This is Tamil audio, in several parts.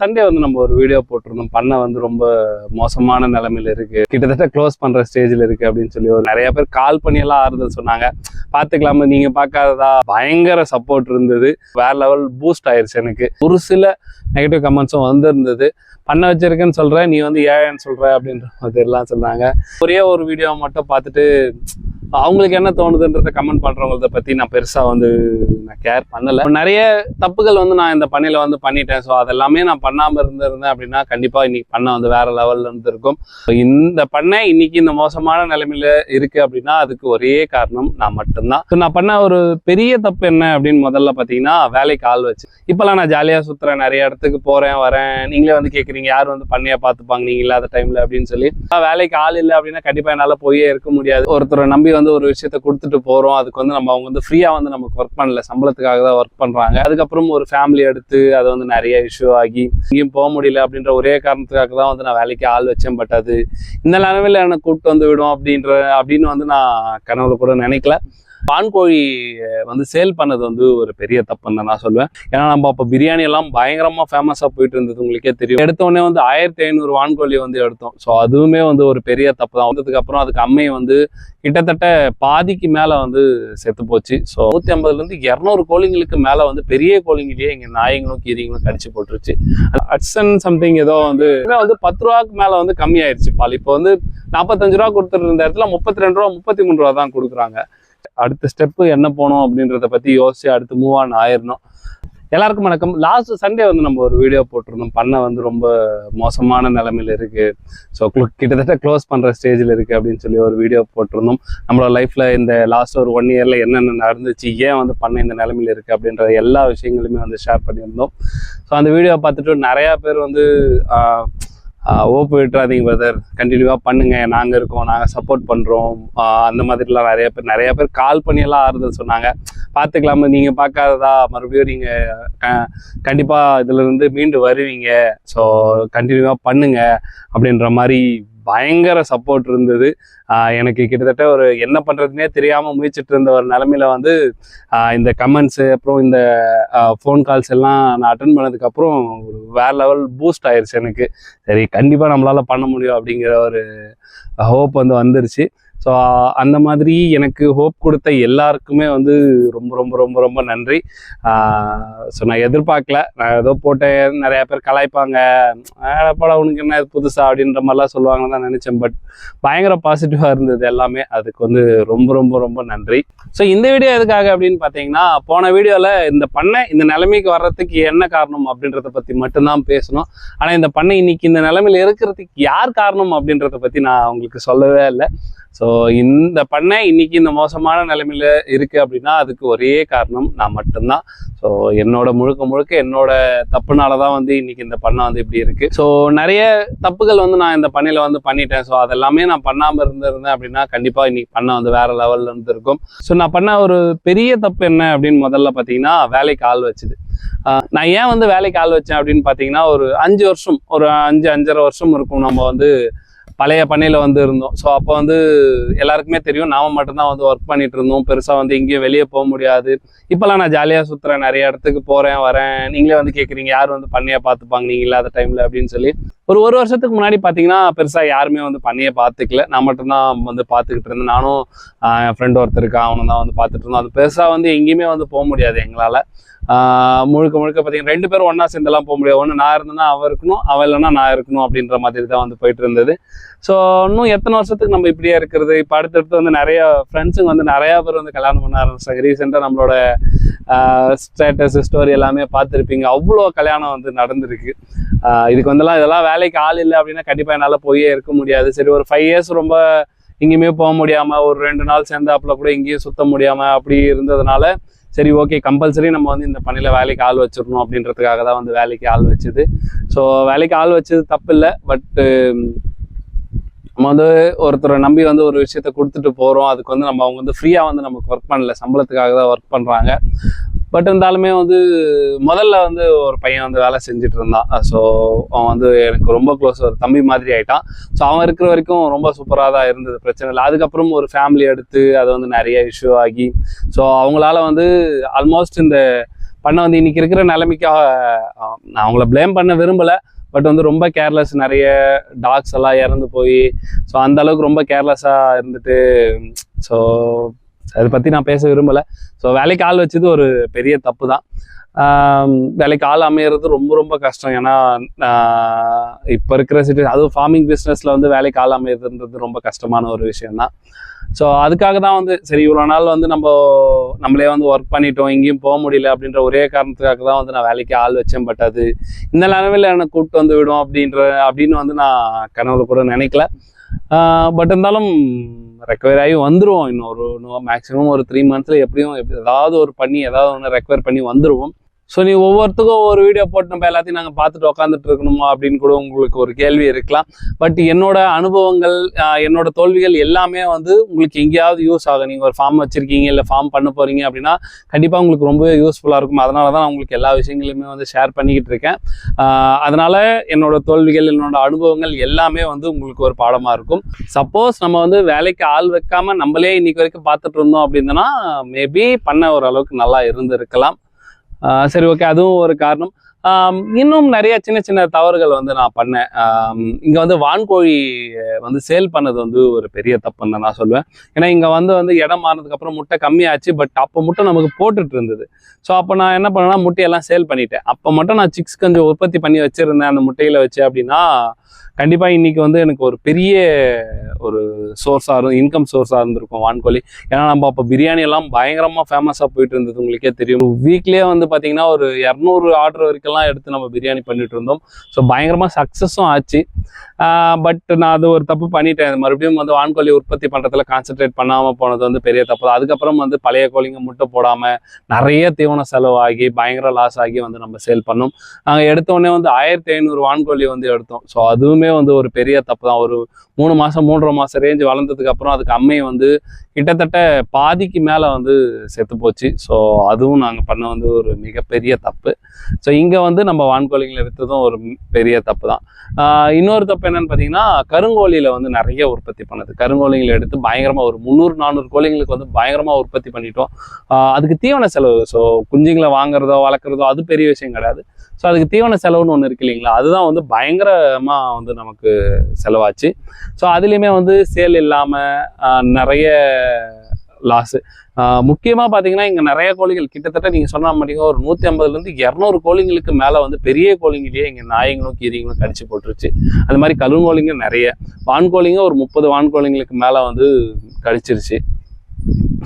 சண்டே வந்து நம்ம ஒரு வீடியோ போட்டிருந்தோம். பண்ணை வந்து ரொம்ப மோசமான நிலைமையில இருக்கு. கிட்டத்தட்ட க்ளோஸ் பண்ற ஸ்டேஜ்ல இருக்கு அப்படின்னு சொல்லி ஒரு நிறைய பேர் கால் பண்ணி எல்லாம் ஆறுதல் சொன்னாங்க. பாத்துக்கலாமா நீங்க பார்க்காததா? பயங்கர சப்போர்ட் இருந்தது. வேற லெவல் பூஸ்ட் ஆயிருச்சு எனக்கு. ஒரு சில நெகட்டிவ் கமெண்ட்ஸும் வந்திருந்தது. பண்ண வச்சிருக்கேன்னு சொல்ற நீ வந்து ஏன்னு சொல்ற அப்படின்ற மாதிரிலாம் சொன்னாங்க. ஒரே ஒரு வீடியோ மட்டும் பார்த்துட்டு அவங்களுக்கு என்ன தோணுதுன்றத கமெண்ட் பண்றவங்களத பத்தி நான் பெருசா வந்து நான் கேர் பண்ணல. நிறைய தப்புகள் வந்து நான் இந்த பண்ணையில வந்து பண்ணிட்டேன். ஸோ அதெல்லாமே நான் பண்ணாம இருந்திருந்தேன் அப்படின்னா கண்டிப்பா இன்னைக்கு பண்ண வந்து வேற லெவல்ல இருந்திருக்கும். இந்த பண்ணை இன்னைக்கு இந்த மோசமான நிலைமையில இருக்கு அப்படின்னா அதுக்கு ஒரே காரணம் நான் மட்டும்தான். ஸோ நான் பண்ண ஒரு பெரிய தப்பு என்ன அப்படின்னு முதல்ல பாத்தீங்கன்னா வேலைக்கு ஆள் வச்சு. இப்பெல்லாம் நான் ஜாலியா சுத்துறேன். நிறைய இடத்துக்கு போறேன் வரேன். நீங்களே வந்து கேக்குறீங்க யார் வந்து பண்ணையா பார்த்துப்பாங்க? நீங்க இல்லாத டைம்ல அப்படின்னு சொல்லி. வேலைக்கு ஆள் இல்லை அப்படின்னா கண்டிப்பா என்னால போயே இருக்க முடியாது. ஒருத்தரை நம்பி வந்து ஒரு விஷயத்த கொடுத்துட்டு போறோம். அதுக்கு வந்து நம்ம அவங்க வந்து ஃப்ரீயாக வந்து நமக்கு ஒர்க் பண்ணல. சம்பளத்துக்காக தான் ஒர்க் பண்றாங்க. அதுக்கப்புறம் ஒரு ஃபேமிலி எடுத்து அது வந்து நிறைய இஷ்யூ ஆகி இங்கேயும் போக முடியல அப்படின்ற ஒரே காரணத்துக்காக தான் வந்து நான் வேலைக்கு ஆள் வச்சேன். பட் அது இந்த நிலவில் என்னை கூப்பிட்டு வந்து விடும் அப்படின்ற அப்படின்னு வந்து நான் கனவுல கூட நினைக்கல. பான்கோழி வந்து சேல் பண்ணது வந்து ஒரு பெரிய தப்புன்னு நான் சொல்லுவேன் ஏன்னா நம்ம அப்போ பிரியாணி எல்லாம் பயங்கரமா ஃபேமஸாக போயிட்டு இருந்தது உங்களுக்கே தெரியும். எடுத்த உடனே வந்து ஆயிரத்தி ஐநூறு வான்கோழி வந்து எடுத்தோம். ஸோ அதுவுமே வந்து ஒரு பெரிய தப்பு தான். வந்ததுக்கு அப்புறம் அதுக்கு அம்மை வந்து கிட்டத்தட்ட பாதிக்கு மேலே வந்து செத்து போச்சு. ஸோ நூற்றி ஐம்பதுலேருந்து இரநூறு கோழிங்களுக்கு மேலே வந்து பெரிய கோழிங்களையே இங்கே நாயங்களும் கீரிங்களும் கடிச்சு போட்டுருச்சு. அட்சன் சம்திங் ஏதோ வந்து வந்து பத்து ரூபாய்க்கு மேலே வந்து கம்மியாயிருச்சு பால். இப்போ வந்து நாற்பத்தஞ்சு ரூபா கொடுத்துட்டு இருந்த இடத்துல முப்பத்தி ரெண்டு ரூபா முப்பத்தி மூணு ரூபா தான் கொடுக்குறாங்க. அடுத்த ஸ்டெப்பு என்ன போனோம் அப்படின்றத பற்றி யோசிச்சு அடுத்து மூவ் ஆன் ஆயிடணும் எல்லாருக்கும் வணக்கம். லாஸ்ட் சண்டே வந்து நம்ம ஒரு வீடியோ போட்டிருந்தோம். பண்ணை வந்து ரொம்ப மோசமான நிலமையில இருக்கு. ஸோ கிட்டத்தட்ட க்ளோஸ் பண்ற ஸ்டேஜில் இருக்கு அப்படின்னு சொல்லி ஒரு வீடியோ போட்டிருந்தோம். நம்மளோட லைஃப்ல இந்த லாஸ்ட் ஒரு ஒன் இயர்ல என்னென்ன நடந்துச்சு ஏன் வந்து பண்ணை இந்த நிலமையில இருக்கு அப்படின்ற எல்லா விஷயங்களுமே வந்து ஷேர் பண்ணியிருந்தோம். ஸோ அந்த வீடியோ பார்த்துட்டு நிறைய பேர் வந்து ஓப்பு விட்டுறாதீங்க பிரதர் கண்டினியூவாக பண்ணுங்க. நாங்கள் இருக்கோம் நாங்கள் சப்போர்ட் பண்ணுறோம் அந்த மாதிரிலாம் நிறைய பேர் நிறைய பேர் கால் பண்ணியெல்லாம் ஆறுதல் சொன்னாங்க. பார்த்துக்கலாமா நீங்கள் பார்க்காததா? மறுபடியும் நீங்கள் க கண்டிப்பாக இதுலேருந்து மீண்டு வருவீங்க. ஸோ கண்டினியூவாக பண்ணுங்க அப்படின்ற மாதிரி பயங்கர சப்போர்ட் இருந்தது. எனக்கு கிட்டத்தட்ட ஒரு என்ன பண்ணுறதுனே தெரியாமல் முயற்சிட்டு இருந்த ஒரு நிலமையில வந்து இந்த கமெண்ட்ஸு அப்புறம் இந்த ஃபோன் கால்ஸ் எல்லாம் நான் அட்டன் பண்ணதுக்கப்புறம் ஒரு வேற லெவல் பூஸ்ட் ஆயிடுச்சு எனக்கு. சரி கண்டிப்பாக நம்மளால் பண்ண முடியும் அப்படிங்கிற ஒரு ஹோப் வந்து வந்துருச்சு. ஸோ அந்த மாதிரி எனக்கு ஹோப் கொடுத்த எல்லாருக்குமே வந்து ரொம்ப ரொம்ப ரொம்ப ரொம்ப நன்றி. ஸோ நான் எதிர்பார்க்கல. நான் ஏதோ போட்டேன். நிறையா பேர் கலாய்ப்பாங்க. படம் உனக்கு என்ன இது புதுசா? அப்படின்ற மாதிரிலாம் சொல்லுவாங்கன்னு தான் நினச்சேன். பட் பயங்கர பாசிட்டிவாக இருந்தது எல்லாமே. அதுக்கு வந்து ரொம்ப ரொம்ப ரொம்ப நன்றி. ஸோ இந்த வீடியோ எதுக்காக அப்படின்னு பார்த்தீங்கன்னா போன வீடியோவில் இந்த பண்ணை இந்த நிலைமைக்கு வர்றதுக்கு என்ன காரணம் அப்படின்றத பற்றி மட்டும்தான் பேசணும். ஆனால் இந்த பண்ணை இன்னைக்கு இந்த நிலைமையில் இருக்கிறதுக்கு யார் காரணம் அப்படின்றத பற்றி நான் உங்களுக்கு சொல்லவே இல்லை. ஸோ இந்த பண்ணை இன்னைக்கு இந்த மோசமான நிலைமையில இருக்கு அப்படின்னா அதுக்கு ஒரே காரணம் நான் மட்டும்தான். ஸோ என்னோட முழுக்க முழுக்க என்னோட தப்புனால தான் வந்து இன்னைக்கு இந்த பண்ணை வந்து இப்படி இருக்கு. ஸோ நிறைய தப்புகள் வந்து நான் இந்த பண்ணையில வந்து பண்ணிட்டேன். ஸோ அதெல்லாமே நான் பண்ணாம இருந்திருந்தேன் அப்படின்னா கண்டிப்பா இன்னைக்கு பண்ணை வந்து வேற லெவல்ல இருந்திருக்கும். ஸோ நான் பண்ண ஒரு பெரிய தப்பு என்ன அப்படின்னு முதல்ல பார்த்தீங்கன்னா வேலைக்கு ஆள் வச்சுது. நான் ஏன் வந்து வேலைக்கு ஆள் வச்சேன் அப்படின்னு பார்த்தீங்கன்னா ஒரு அஞ்சு வருஷம் ஒரு அஞ்சு அஞ்சரை வருஷம் இருக்கும். நம்ம வந்து பழைய பண்ணையில் வந்து இருந்தோம். ஸோ அப்போ வந்து எல்லாருக்குமே தெரியும். நாம மட்டும்தான் வந்து ஒர்க் பண்ணிட்டு இருந்தோம். பெருசாக வந்து எங்கேயும் வெளியே போக முடியாது. இப்போல்லாம் நான் ஜாலியாக சுற்றுறேன் நிறைய இடத்துக்கு போகிறேன் வரேன். நீங்களே வந்து கேட்குறீங்க யார் வந்து பண்ணையாக பார்த்துப்பாங்க? நீங்கள் இல்லாத டைமில் அப்படின்னு சொல்லி. ஒரு ஒரு வருஷத்துக்கு முன்னாடி பார்த்தீங்கன்னா பெருசாக யாருமே வந்து பண்ணியே பார்த்துக்கல நான் மட்டும்தான் வந்து பார்த்துக்கிட்டு இருந்தேன். நானும் என் ஃப்ரெண்ட் ஒருத்தர் இருக்கான். அவனும் தான் வந்து பார்த்துட்டு இருந்தோம். அது பெருசாக வந்து எங்கேயுமே வந்து போக முடியாது எங்களால். முழுக்க முழுக்க பார்த்தீங்கன்னா ரெண்டு பேரும் ஒன்றா சேர்ந்தெல்லாம் போக முடியாது. ஒன்று நான் இருந்தேன்னா அவ இருக்கணும் அவள் இல்லைன்னா நான் இருக்கணும் அப்படின்ற மாதிரி தான் வந்து போயிட்டு இருந்தது. ஸோ இன்னும் எத்தனை வருஷத்துக்கு நம்ம இப்படியே இருக்கிறது? இப்போ அடுத்தடுத்து வந்து நிறைய ஃப்ரெண்ட்ஸுங்க வந்து நிறையா பேர் வந்து கல்யாணம் பண்ண ஆரம்பிச்சாங்க. ரீசெண்டாக நம்மளோட ஸ்டேட்டஸ் ஸ்டோரி எல்லாமே பார்த்துருப்பீங்க. அவ்வளோ கல்யாணம் வந்து நடந்திருக்கு. இதுக்கு வந்தெல்லாம் இதெல்லாம் வேலைக்கு ஆள் இல்லை அப்படின்னா கண்டிப்பாக என்னால் போயே இருக்க முடியாது. சரி ஒரு ஃபைவ் இயர்ஸ் ரொம்ப எங்கேயுமே போக முடியாமல் ஒரு ரெண்டு நாள் சேர்ந்தாப்புல கூட எங்கேயும் சுத்த முடியாமல் அப்படி இருந்ததுனால சரி ஓகே கம்பல்சரி நம்ம வந்து இந்த பணியில் வேலைக்கு ஆள் வச்சிடணும் அப்படின்றதுக்காக தான் வந்து வேலைக்கு ஆள் வச்சது. ஸோ வேலைக்கு ஆள் வச்சது தப்பு இல்லை பட்டு நம்ம வந்து ஒருத்தரை நம்பி வந்து ஒரு விஷயத்த கொடுத்துட்டு போகிறோம் அதுக்கு வந்து நம்ம அவங்க வந்து ஃப்ரீயாக வந்து நமக்கு ஒர்க் பண்ணல. சம்பளத்துக்காக தான் ஒர்க் பண்ணுறாங்க பட் இருந்தாலுமே வந்து முதல்ல வந்து ஒரு பையன் வந்து வேலை செஞ்சுட்டு இருந்தான். ஸோ அவன் வந்து எனக்கு ரொம்ப க்ளோஸ் ஒரு தம்பி மாதிரி ஆயிட்டான். ஸோ அவன் இருக்கிற வரைக்கும் ரொம்ப சூப்பராக தான் இருந்தது. பிரச்சனை இல்லை. அதுக்கப்புறம் ஒரு ஃபேமிலி எடுத்து அது வந்து நிறைய இஷ்யூ ஆகி. ஸோ அவங்களால வந்து ஆல்மோஸ்ட் இந்த பண்ண வந்து இன்னைக்கு இருக்கிற நிலைமைக்காக நான் அவங்கள ப்ளேம் பண்ண விரும்பலை. பட் வந்து ரொம்ப கேர்லெஸ் நிறைய டாக்ஸ் எல்லாம் இறந்து போய் ஸோ அந்த அளவுக்கு ரொம்ப கேர்லெஸ்ஸாக இருந்துட்டு ஸோ அதை பற்றி நான் பேச விரும்பலை. ஸோ வேலைக்கு ஆள் வச்சது ஒரு பெரிய தப்பு தான் வேலைக்கு ஆள் அமையிறது ரொம்ப ரொம்ப கஷ்டம். ஏன்னா இப்போ இருக்கிற சுச்சுவேஷன் அதுவும் ஃபார்மிங் பிஸ்னஸில் வந்து வேலைக்கு ஆள் அமையிறதுன்றது ரொம்ப கஷ்டமான ஒரு விஷயம்தான். ஸோ அதுக்காக தான் வந்து சரி இவ்வளோ நாள் வந்து நம்ம நம்மளே வந்து ஒர்க் பண்ணிட்டோம் எங்கேயும் போக முடியல அப்படின்ற ஒரே காரணத்துக்காக தான் வந்து நான் வேலைக்கு ஆள் வச்சேன். பட் அது இந்த நிலமையில் என்னை கூப்பிட்டு வந்து விடும் அப்படின்ற அப்படின்னு வந்து நான் கனவுல கூட நினைக்கல. பட் இருந்தாலும் ரெக்கவர் ஆகி வந்துருவோம் இன்னொரு மேக்ஸிமம் ஒரு த்ரீ மந்த்ஸில் எப்படியும் எப்படி ஏதாவது ஒரு பண்ணி ஏதாவது ஒன்று ரெக்கவர் பண்ணி வந்துடுவோம் ஸோ நீ ஒவ்வொருத்துக்கும் ஒரு வீடியோ போட்டு நம்ம எல்லாத்தையும் நாங்கள் பார்த்துட்டு உட்காந்துட்டு இருக்கணுமா அப்படின்னு கூட உங்களுக்கு ஒரு கேள்வி இருக்கலாம். பட் என்னோட அனுபவங்கள் என்னோட தோல்விகள் எல்லாமே வந்து உங்களுக்கு எங்கேயாவது யூஸ் ஆகும். நீங்கள் ஒரு ஃபார்ம் வச்சுருக்கீங்க இல்லை ஃபார்ம் பண்ண போகிறீங்க அப்படின்னா கண்டிப்பாக உங்களுக்கு ரொம்பவே யூஸ்ஃபுல்லாக இருக்கும். அதனால தான் நான் உங்களுக்கு எல்லா விஷயங்களையுமே வந்து ஷேர் பண்ணிக்கிட்டு இருக்கேன். அதனால் என்னோட தோல்விகள் என்னோட அனுபவங்கள் எல்லாமே வந்து உங்களுக்கு ஒரு பாடமாக இருக்கும். சப்போஸ் நம்ம வந்து வேலைக்கு ஆள் வைக்காமல் நம்மளே இன்னைக்கு வரைக்கும் பார்த்துட்டு இருந்தோம் அப்படின்னா மேபி பண்ண ஓரளவுக்கு நல்லா இருந்திருக்கலாம். சரி ஓகே அதுவும் ஒரு காரணம். இன்னும் நிறைய சின்ன சின்ன தவறுகள் வந்து நான் பண்ணேன். இங்கே வந்து வான்கோழி வந்து சேல் பண்ணது வந்து ஒரு பெரிய தப்புன்னு தான் நான் சொல்லுவேன் ஏன்னா இங்கே வந்து வந்து இடம் மாறினதுக்கப்புறம் முட்டை கம்மியாச்சு பட் அப்போ முட்டை நமக்கு போட்டுட்டு இருந்தது. ஸோ அப்போ நான் என்ன பண்ணேன்னா முட்டையெல்லாம் சேல் பண்ணிட்டேன். அப்போ மட்டும் நான் சிக்ஸ் கொஞ்சம் உற்பத்தி பண்ணி வச்சுருந்தேன் அந்த முட்டையில் வச்சு அப்படின்னா கண்டிப்பாக இன்றைக்கி வந்து எனக்கு ஒரு பெரிய ஒரு சோர்ஸாக இருக்கும் இன்கம் சோர்ஸாக இருந்திருக்கும் வான்கோழி. ஏன்னா நம்ம அப்போ பிரியாணி எல்லாம் பயங்கரமாக ஃபேமஸாக போயிட்டு இருந்தது உங்களுக்கே தெரியும். வீக்லேயே வந்து பார்த்தீங்கன்னா ஒரு இரநூறு ஆர்டர் வரைக்கும்லாம் எடுத்து நம்ம பிரியாணி பண்ணிட்டு இருந்தோம். ஸோ பயங்கரமாக சக்ஸஸும் ஆச்சு. பட் நான் அது ஒரு தப்பு பண்ணிட்டேன். மறுபடியும் வந்து வான்கோழி உற்பத்தி பண்ணுறதுல கான்சென்ட்ரேட் பண்ணாமல் போனது வந்து பெரிய தப்பு. அதுக்கப்புறம் வந்து பழைய கோழிங்க முட்டை போடாமல் நிறைய தீவன செலவாகி பயங்கர லாஸ் ஆகி வந்து நம்ம சேல் பண்ணோம். நாங்கள் எடுத்த உடனே வந்து ஆயிரத்தி ஐநூறு வான்கோழி வந்து எடுத்தோம். ஸோ அதுவுமே வந்து ஒரு பெரிய தப்பு தான். ஒரு மூணு மாதம் மூன்றரை மாதம் ரேஞ்ச் வளர்ந்ததுக்கு அப்புறம் அதுக்கு அம்மை வந்து கிட்டத்தட்ட பாதிக்கு மேலே வந்து செத்து போச்சு. ஸோ அதுவும் நாங்கள் பண்ண வந்து ஒரு மிகப்பெரிய தப்பு. ஸோ இங்கே வந்து நம்ம வான்கோழிகளை விற்றதும் ஒரு பெரிய தப்பு தான். ஆஹ் இன்னொரு தப்பு என்னன்னு பார்த்தீங்கன்னா கருங்கோழியில் வந்து நிறைய உற்பத்தி பண்ணது. கருங்கோழிகளை எடுத்து பயங்கரமாக ஒரு முந்நூறு நானூறு கோழிங்களுக்கு வந்து பயங்கரமாக உற்பத்தி பண்ணிட்டோம். ஆஹ் அதுக்கு தீவன செலவு. ஸோ குஞ்சுங்களை வாங்குறதோ வளர்க்குறதோ அது பெரிய விஷயம் கிடையாது. ஸோ அதுக்கு தீவன செலவுன்னு ஒன்று இருக்கு இல்லைங்களா? அதுதான் வந்து பயங்கரமாக வந்து நமக்கு செலவாச்சு. ஸோ அதுலேயுமே வந்து சேல் இல்லாமல் நிறைய லாஸு முக்கியமாக பார்த்தீங்கன்னா இங்கே நிறைய கோழிகள் கிட்டத்தட்ட நீங்கள் சொன்ன மாட்டீங்க ஒரு நூற்றி ஐம்பதுலேருந்து இரநூறு கோழிங்களுக்கு மேலே வந்து பெரிய கோழிங்களையே இங்கே நாயங்களும் கீரிங்களும் கடிச்சு போட்டுருச்சு. அது மாதிரி கருங்கோழிங்க நிறைய. வான்கோழிங்க ஒரு முப்பது வான்கோழிங்களுக்கு மேலே வந்து கடிச்சிருச்சு.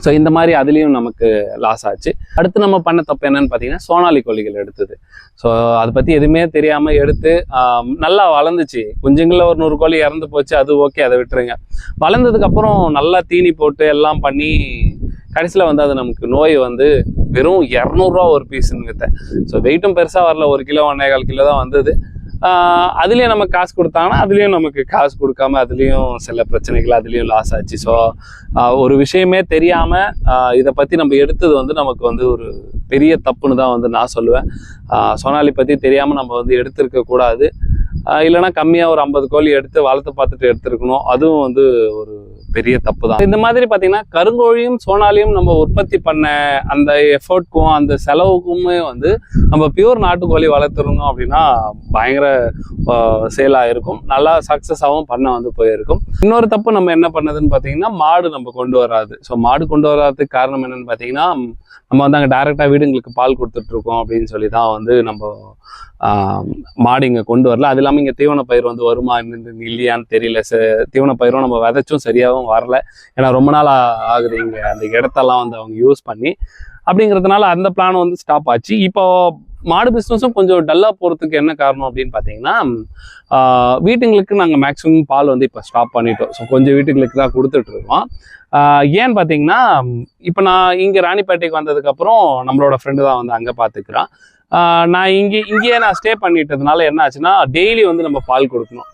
ஸோ இந்த மாதிரி அதுலேயும் நமக்கு லாஸ் ஆச்சு. அடுத்து நம்ம பண்ண தப்பு என்னன்னு பார்த்தீங்கன்னா சோனாலி கோழிகள் எடுத்தது. ஸோ அதை பற்றி எதுவுமே தெரியாமல் எடுத்து நல்லா வளர்ந்துச்சு. குஞ்சுங்களில் ஒரு நூறு கோழி இறந்து போச்சு அது ஓகே அதை விட்டுருங்க. வளர்ந்ததுக்கப்புறம் நல்லா தீனி போட்டு எல்லாம் பண்ணி கடைசியில் வந்து அது நமக்கு நோய் வந்து வெறும் இரநூறுவா ஒரு பீஸ்ன்னு வித்த ஸோ வெயிட்டும் பெருசாக வரல. ஒரு கிலோ ஒன்றே கால் கிலோ தான் வந்தது. அதுலேயும் நம்ம காசு கொடுத்தாங்கன்னா அதுலேயும் நமக்கு காசு கொடுக்காம அதுலேயும் சில பிரச்சனைகள் அதுலேயும் லாஸ் ஆச்சு. ஸோ ஒரு விஷயமே தெரியாமல் இதை பற்றி நம்ம எடுத்தது வந்து நமக்கு வந்து ஒரு பெரிய தப்புன்னு தான் வந்து நான் சொல்லுவேன். சோனாலி பற்றி தெரியாமல் நம்ம வந்து எடுத்திருக்க கூடாது. இல்லைன்னா கம்மியாக ஒரு ஐம்பது கோழி எடுத்து வளர்த்து பார்த்துட்டு எடுத்திருக்கணும். அதுவும் வந்து ஒரு பெரிய தப்பு தான் இந்த மாதிரி பார்த்தீங்கன்னா கருங்கோழியும் சோனாலியும் நம்ம உற்பத்தி பண்ண அந்த எஃபர்ட்க்கும் அந்த செலவுக்குமே வந்து நம்ம பியூர் நாட்டுக்கோழி வளர்த்துருந்தோம் அப்படின்னா பயங்கர சேலாக இருக்கும். நல்லா சக்ஸஸாகவும் பண்ண வந்து போயிருக்கும். இன்னொரு தப்பு நம்ம என்ன பண்ணதுன்னு பார்த்தீங்கன்னா மாடு நம்ம கொண்டு வராது. ஸோ மாடு கொண்டு வராததுக்கு காரணம் என்னன்னு பார்த்தீங்கன்னா நம்ம வந்து அங்கே டைரெக்டாக வீடுங்களுக்கு பால் கொடுத்துட்ருக்கோம் அப்படின்னு சொல்லி தான் வந்து நம்ம மாடு இங்கே கொண்டு வரல. அது இல்லாமல் இங்கே தீவன பயிர் வந்து வருமா இல்லையான்னு தெரியல. ச தீவன பயிரும் நம்ம விதைச்சும் சரியாகவும் வரல. ஏன்னா ரொம்ப நாள் ஆகுது இங்கே. அந்த இடத்தெல்லாம் வந்து அவங்க யூஸ் பண்ணி. அப்படிங்கிறதுனால அந்த பிளான் வந்து ஸ்டாப் ஆச்சு. இப்போ மாடு பிஸ்னஸும் கொஞ்சம் டல்லாக போகிறதுக்கு என்ன காரணம் அப்படின்னு பார்த்தீங்கன்னா வீட்டுங்களுக்கு நாங்கள் மேக்ஸிமம் பால் வந்து இப்போ ஸ்டாப் பண்ணிட்டோம். ஸோ கொஞ்சம் வீட்டுங்களுக்கு தான் கொடுத்துட்ருக்கோம் ஏன்னு பார்த்தீங்கன்னா இப்போ நான் இங்கே ராணிப்பேட்டைக்கு வந்ததுக்கப்புறம் நம்மளோட ஃப்ரெண்டு தான் வந்து அங்கே பார்த்துக்கிறான் நான் இங்கே இங்கேயே நான் ஸ்டே பண்ணிட்டதுனால என்ன ஆச்சுன்னா டெய்லி வந்து நம்ம பால் கொடுக்கணும்.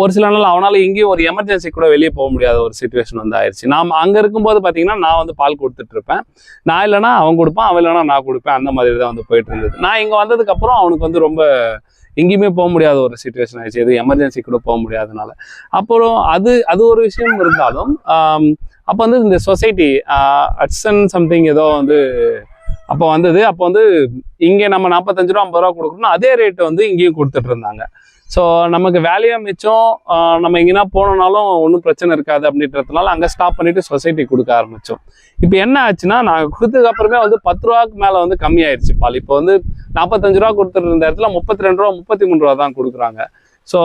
ஒரு சில நாள் அவனால் இங்கேயும் ஒரு எமர்ஜென்சி கூட வெளியே போக முடியாத ஒரு சுச்சுவேஷன் வந்து ஆயிடுச்சு நாம் அங்கே இருக்கும்போது பார்த்தீங்கன்னா நான் வந்து பால் கொடுத்துட்டு இருப்பேன். நான் இல்லைனா அவன் கொடுப்பான் அவன் இல்லைனா நான் கொடுப்பேன். அந்த மாதிரி தான் வந்து போயிட்டு இருந்தது. நான் இங்கே வந்ததுக்கப்புறம் அவனுக்கு வந்து ரொம்ப எங்கேயுமே போக முடியாத ஒரு சுச்சுவேஷன் ஆயிடுச்சு. எது எமர்ஜென்சி கூட போக முடியாதனால. அப்புறம் அது அது ஒரு விஷயம் இருந்தாலும் அப்போ வந்து இந்த சொசைட்டி அட்சன் சம்திங் ஏதோ வந்து அப்போ வந்தது. அப்போ வந்து இங்கே நம்ம நாற்பத்தஞ்சு ரூபா ஐம்பது ரூபா கொடுக்கணும் அதே ரேட்டு வந்து இங்கேயும் கொடுத்துட்டு இருந்தாங்க. ஸோ நமக்கு வேலையாக மிச்சம் நம்ம எங்கேனா போனோம்னாலும் ஒன்றும் பிரச்சனை இருக்காது அப்படின்றதுனால அங்கே ஸ்டாப் பண்ணிட்டு சொசைட்டி கொடுக்க ஆரம்பித்தோம் இப்போ என்ன ஆச்சுன்னா நாங்கள் கொடுத்ததுக்கு அப்புறமே வந்து பத்து ரூபாய்க்கு மேலே வந்து கம்மியாயிருச்சு பால். இப்போ வந்து நாற்பத்தஞ்சு ரூபா கொடுத்துட்டு இருந்த இடத்துல முப்பத்தி ரெண்டு ரூபா முப்பத்தி மூணு ரூபா தான் கொடுக்குறாங்க. ஸோ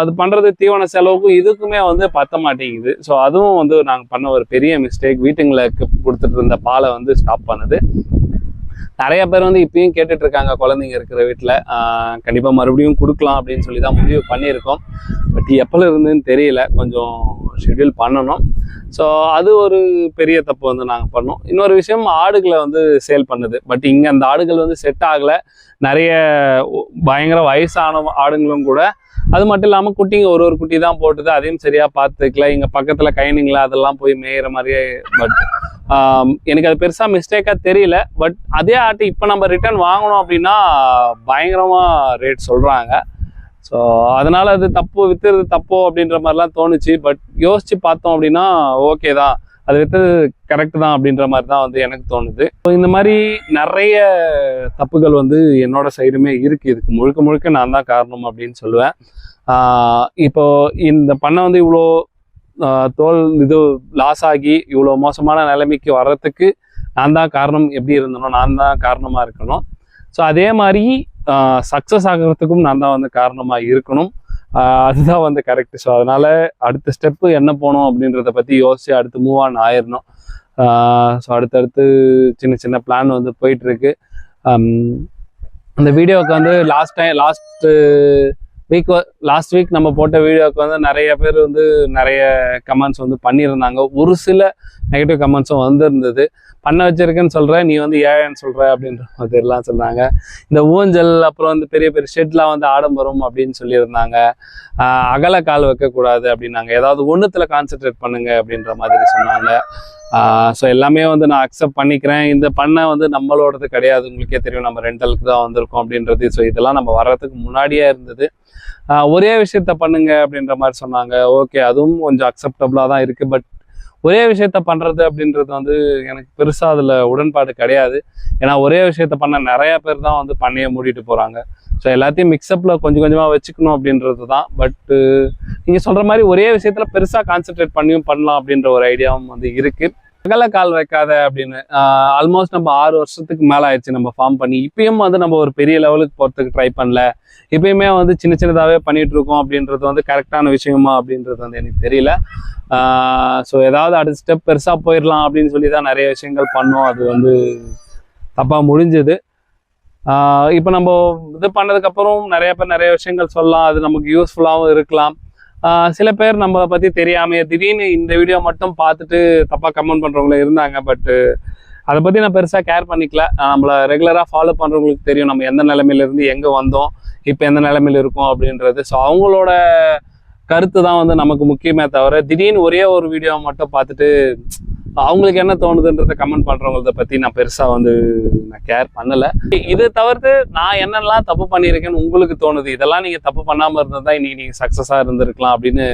அது பண்ணுறது தீவன செலவுக்கும் இதுக்குமே வந்து பத்த மாட்டேங்குது. ஸோ அதுவும் வந்து நாங்கள் பண்ண ஒரு பெரிய மிஸ்டேக் வீட்டுங்களுக்கு கொடுத்துட்டு இருந்த பாலை வந்து ஸ்டாப் பண்ணுது. நிறைய பேர் வந்து இப்பயும் கேட்டுட்டு இருக்காங்க குழந்தைங்க இருக்கிற வீட்டில் கண்டிப்பாக மறுபடியும் கொடுக்கலாம் அப்படின்னு சொல்லி தான் முடிவு பண்ணியிருக்கோம். பட் எப்போல இருந்துன்னு தெரியல. கொஞ்சம் ஷெட்யூல் பண்ணணும். ஸோ அது ஒரு பெரிய தப்பு வந்து நாங்கள் பண்ணோம். இன்னொரு விஷயம் ஆடுகளை வந்து சேல் பண்ணுது. பட் இங்கே அந்த ஆடுகள் வந்து செட் ஆகலை. நிறைய பயங்கர வயசான ஆடுங்களும் கூட அது மட்டும் இல்லாமல் குட்டிங்க ஒரு ஒரு குட்டி தான் போட்டுது. அதையும் சரியாக பார்த்துக்கல. இங்கே பக்கத்தில் கைனிங்களா அதெல்லாம் போய் மேயிற மாதிரியே பட் எனக்கு அது பெருசாக மிஸ்டேக்காக தெரியல. பட் அதே ஆட்டு இப்போ நம்ம ரிட்டர்ன் வாங்கணும் அப்படின்னா பயங்கரமாக ரேட் சொல்கிறாங்க ஸோ அதனால் அது தப்பு விற்றுறது தப்போ அப்படின்ற மாதிரிலாம் தோணுச்சு. பட் யோசித்து பார்த்தோம் அப்படின்னா ஓகே தான். அது வித்தது கரெக்ட் தான் அப்படின்ற மாதிரி தான் வந்து எனக்கு தோணுது. ஸோ இந்த மாதிரி நிறைய தப்புகள் வந்து என்னோட சைடுமே இருக்கு. இதுக்கு முழுக்க முழுக்க நான் தான் காரணம் அப்படின்னு சொல்லுவேன். இப்போ இந்த பண்ணை வந்து இவ்வளோ தோல் இது லாஸ் ஆகி இவ்வளோ மோசமான நிலைமைக்கு வர்றதுக்கு நான் தான் காரணம் எப்படி இருந்தனோ நான் தான் காரணமாக இருக்கணும். ஸோ அதே மாதிரி சக்ஸஸ் ஆகிறதுக்கும் நான் தான் வந்து காரணமாக இருக்கணும். அதுதான் வந்து கரெக்ட் ஸோ அதனால் அடுத்த ஸ்டெப்பு என்ன போகணும் அப்படின்றத பற்றி யோசிச்சு அடுத்து மூவ் ஆன் ஆயிடணும் ஸோ அடுத்தடுத்து சின்ன சின்ன பிளான் வந்து போயிட்டுருக்கு அந்த வீடியோவுக்கு வந்து last time last week last week நம்ம போட்ட வீடியோவுக்கு வந்து நிறைய பேர் வந்து நிறைய கமெண்ட்ஸ் வந்து பண்ணியிருந்தாங்க. ஒரு சில நெகட்டிவ் கமெண்ட்ஸும் வந்திருந்தது. பண்ண வச்சிருக்கேன்னு சொல்கிறேன் நீ வந்து ஏன்னு சொல்கிற அப்படின்ற மாதிரிலாம் சொன்னாங்க. இந்த ஊஞ்சல் அப்புறம் வந்து பெரிய பெரிய ஷெட்லாம் வந்து ஆடம்பரம் அப்படின்னு சொல்லியிருந்தாங்க. அகல கால் வைக்கக்கூடாது அப்படின்னாங்க. ஏதாவது ஒன்றுத்தில் கான்சென்ட்ரேட் பண்ணுங்க அப்படின்ற மாதிரி சொன்னாங்க. ஸோ எல்லாமே வந்து நான் அக்செப்ட் பண்ணிக்கிறேன். இந்த பண்ணை வந்து நம்மளோடது கிடையாது. உங்களுக்கே தெரியும் நம்ம ரெண்டலுக்கு தான் வந்திருக்கோம் அப்படின்றது. ஸோ இதெல்லாம் நம்ம வர்றதுக்கு முன்னாடியே இருந்தது. ஆஹ் ஒரே விஷயத்த பண்ணுங்க அப்படின்ற மாதிரி சொன்னாங்க. ஓகே அதுவும் கொஞ்சம் அக்செப்டபுளாக தான் இருக்கு. பட் ஒரே விஷயத்த பண்ணுறது அப்படின்றது வந்து எனக்கு பெருசாக அதில் உடன்பாடு கிடையாது. ஏன்னா ஒரே விஷயத்த பண்ண நிறைய பேர் தான் வந்து பண்ணைய மூடிட்டு போகிறாங்க ஸோ எல்லாத்தையும் மிக்சப்பில் கொஞ்சம் கொஞ்சமாக வச்சுக்கணும் அப்படின்றது தான். பட்டு நீங்கள் சொல்கிற மாதிரி ஒரே விஷயத்தில் பெருசாக கான்சென்ட்ரேட் பண்ணியும் பண்ணலாம் அப்படின்ற ஒரு ஐடியாவும் வந்து இருக்குது அகல கால் வைக்காத அப்படின்னு ஆல்மோஸ்ட் நம்ம ஆறு வருஷத்துக்கு மேல ஆயிடுச்சு நம்ம ஃபார்ம் பண்ணி. இப்பயும் வந்து நம்ம ஒரு பெரிய லெவலுக்கு போறதுக்கு ட்ரை பண்ணல. இப்பயுமே வந்து சின்ன சின்னதாவே பண்ணிட்டு இருக்கோம் அப்படின்றது வந்து கரெக்டான விஷயமா அப்படின்றது வந்து எனக்கு தெரியல. ஸோ ஏதாவது அடுத்த ஸ்டெப் பெருசா போயிடலாம் அப்படின்னு சொல்லி தான் நிறைய விஷயங்கள் பண்ணோம். அது வந்து தப்பா முடிஞ்சது. இப்போ நம்ம இது பண்ணதுக்கப்புறம் நிறைய பேர் நிறைய விஷயங்கள் சொல்லலாம். அது நமக்கு யூஸ்ஃபுல்லாகவும் இருக்கலாம். சில பேர் நம்மளை பற்றி தெரியாமையே திடீர்னு இந்த வீடியோ மட்டும் பார்த்துட்டு தப்பாக கமெண்ட் பண்ணுறவங்கள இருந்தாங்க பட்டு அதை பற்றி நான் பெருசாக கேர் பண்ணிக்கல. நம்மளை நம்மள ரெகுலராக ஃபாலோ பண்ணுறவங்களுக்கு தெரியும் நம்ம எந்த நிலைமையில இருந்து எங்கே வந்தோம் இப்போ எந்த நிலைமையில இருக்கோம் அப்படின்றது. ஸோ அவங்களோட கருத்து தான் வந்து நமக்கு முக்கியமே தவிர திடீர்னு ஒரே ஒரு வீடியோ மட்டும் பார்த்துட்டு அவங்களுக்கு என்ன தோணுதுன்றத கமெண்ட் பண்றவங்களத பத்தி நான் பெருசா வந்து நான் கேர் பண்ணல. இதை தவிர்த்து நான் என்னெல்லாம் தப்பு பண்ணியிருக்கேன்னு உங்களுக்கு தோணுது? இதெல்லாம் நீங்க தப்பு பண்ணாம இருந்தா இன்னைக்கு நீங்க சக்சஸா இருந்திருக்கலாம் அப்படின்னு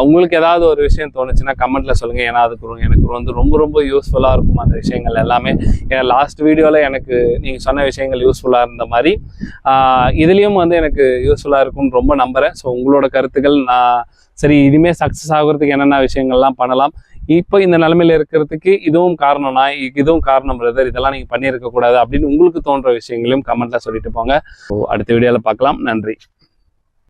உங்களுக்கு ஏதாவது ஒரு விஷயம் தோணுச்சுன்னா கமெண்ட்ல சொல்லுங்க. ஏன்னா அதுக்கு எனக்கு வந்து ரொம்ப ரொம்ப யூஸ்ஃபுல்லா இருக்கும் அந்த விஷயங்கள் எல்லாமே. ஏன்னா லாஸ்ட் வீடியோல எனக்கு நீங்க சொன்ன விஷயங்கள் யூஸ்ஃபுல்லா இருந்த மாதிரி ஆஹ் இதுலயும் வந்து எனக்கு யூஸ்ஃபுல்லா இருக்கும்னு ரொம்ப நம்புறேன். ஸோ உங்களோட கருத்துக்கள் நான் சரி இனிமே சக்சஸ் ஆகுறதுக்கு என்னென்ன விஷயங்கள்லாம் பண்ணலாம்? இப்போ இந்த நிலைமையில இருக்கிறதுக்கு இதுவும் காரணம்னா இதுவும் காரணம் பிரதர் இதெல்லாம் நீங்க பண்ணியிருக்க கூடாது அப்படின்னு உங்களுக்கு தோன்ற விஷயங்களையும் கமெண்ட்ல சொல்லிட்டு போங்க. அடுத்த வீடியோல பார்க்கலாம். நன்றி.